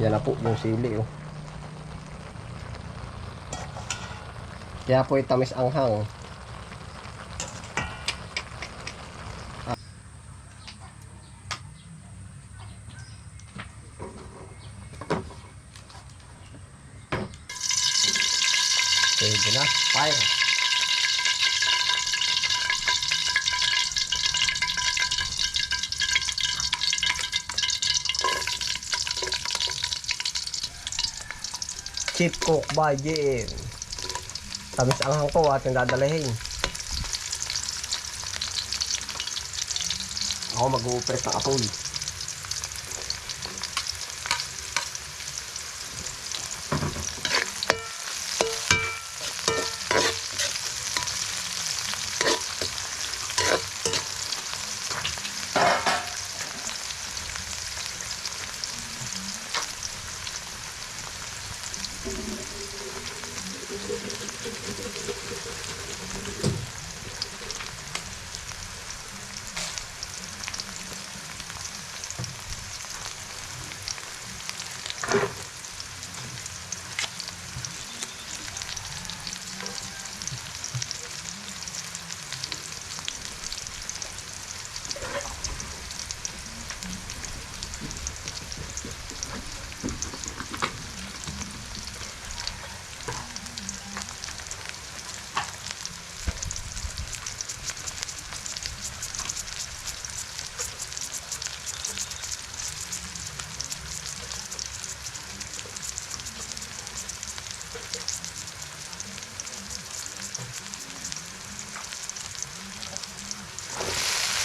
Yan na po yung sili oh. Kaya po itamis anghang. Pwede na. Fire. Chip Cook by JM. Tamis ang hangko ating dadalahin. Ako mag-uupress ng apol. どうも。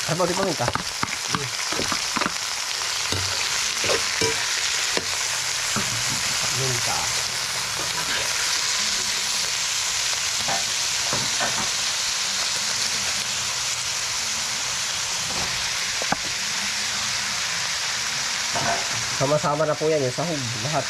Ano di paminta? Paminta. Sama-sama na po yan yung sahog. Lahat.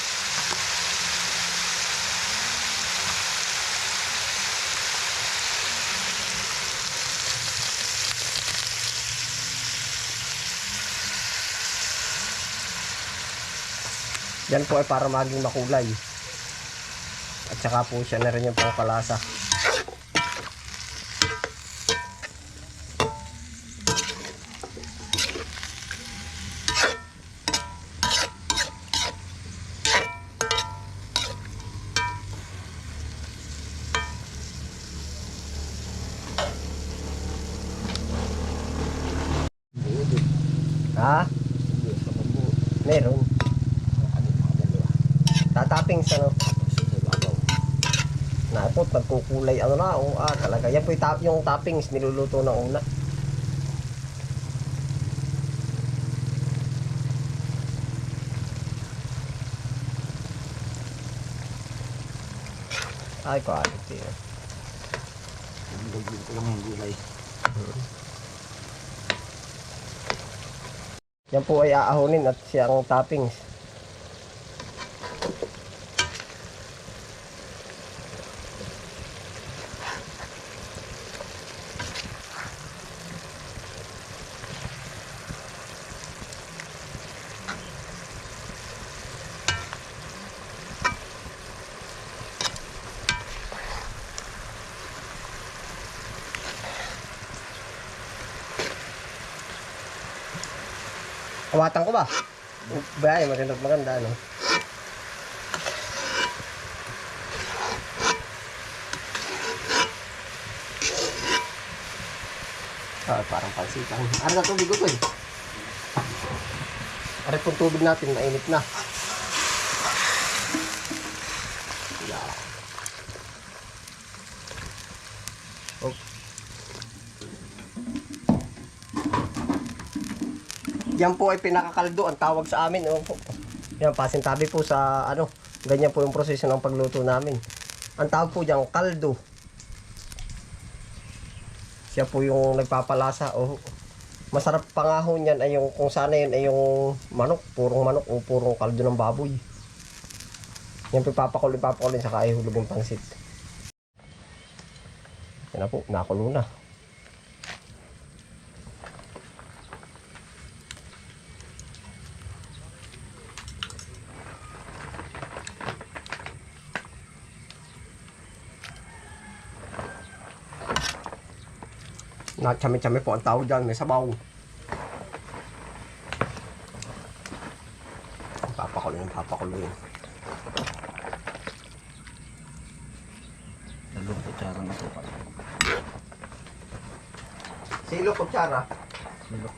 Yan po ay para maging makulay. At saka po siya na rin yung pangpalasa. Ha? Meron. Tataping sa no. Naipot, nagkukulay ano na, oh, ah, talaga. Yan po yung, tap, yung toppings niluluto ng una. Ay, quality. eh. yung gulay. Yan po ay aahonin at siyang toppings. Kawatan ko ba? Bay, maganda maganda no. Ah, parang pansitan. Ano na tubig ko eh? Aray tubig natin, mainit na. Yan po ay pinakakaldo ang tawag sa amin. Oh. Yan, pasintabi po sa ano, ganyan po yung proseso ng pagluto namin. Ang tawag po dyan, kaldo. Siya po yung nagpapalasa. Oh. Masarap pa nga ho niyan ay yung kung sana yun ay yung manok, purong manok o purong kaldo ng baboy. Yan po ipapakulin, ipapakulin sa kaihulog yung pangsit. Yan na po, nakulo na. Na chami-chami po ang tawag dyan, may sabaw. Papakuloyin, papakuloyin. Dalawang kutsarang asukal. Silo kutsara. Silok.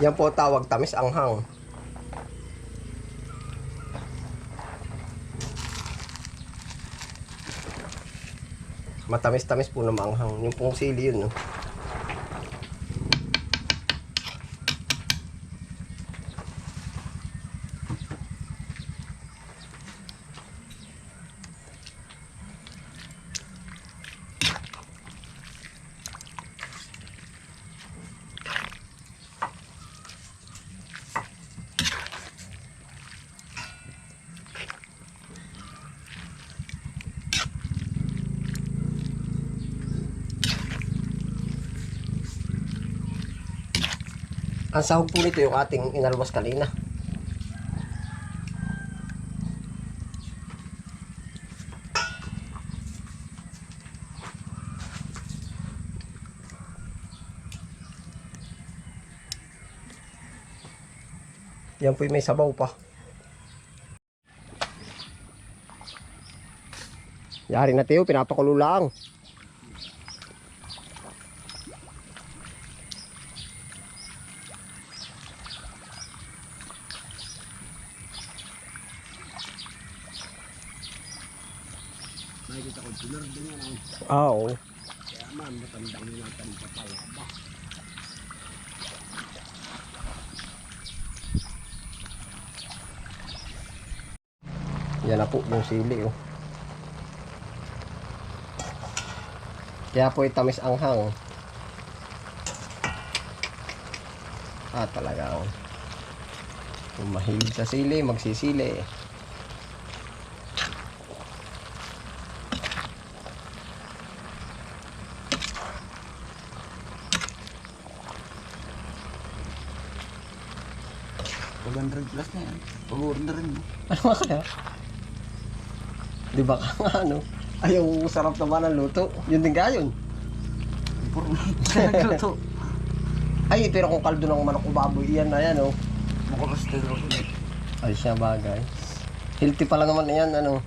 Yan po tawag tamis anghang. Matamis-tamis po na maanghang. Yung pong sili yun, no? Ang sahog po nito yung ating inalwas kanina. Yan po may sabaw pa. Yari na tiyo, pinapakulo lang. Nakikita ko, pinar din yan ang Ah, Oo. kaya man, matandang nila ang papalaba. Yan na po yung sili oh. Kaya po itamis anghang. Ah, talaga oh. Kung mahilig sa sili, magsisili. Pag 100 plus na yan. Pag-order rin mo. Ano nga kaya? Di ba ka nga ano? Ay, yung sarap naman ang luto. Yun din. Informate na nagluto. Ay, pero kung kaldo ng manok o baboy, yan na yan oh. Makolestero ko. Ay siya bagay. Healthy pala naman yan, ano.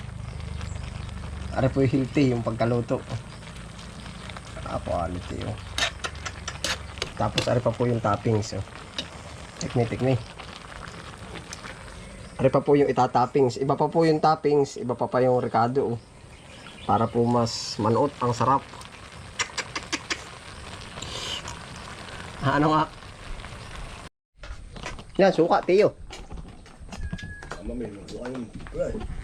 Are po yung healthy, yung pagkaluto. Ah, quality, oh. Tapos are pa po yung toppings, oh. Tikmi, tikmi. Are pa po yung itatoppings. Iba pa po yung toppings, iba pa pa yung ricado, oh. Para po mas manuot, ang sarap. Ah, ano nga? Yan, suka, tiyo. May luto kayo.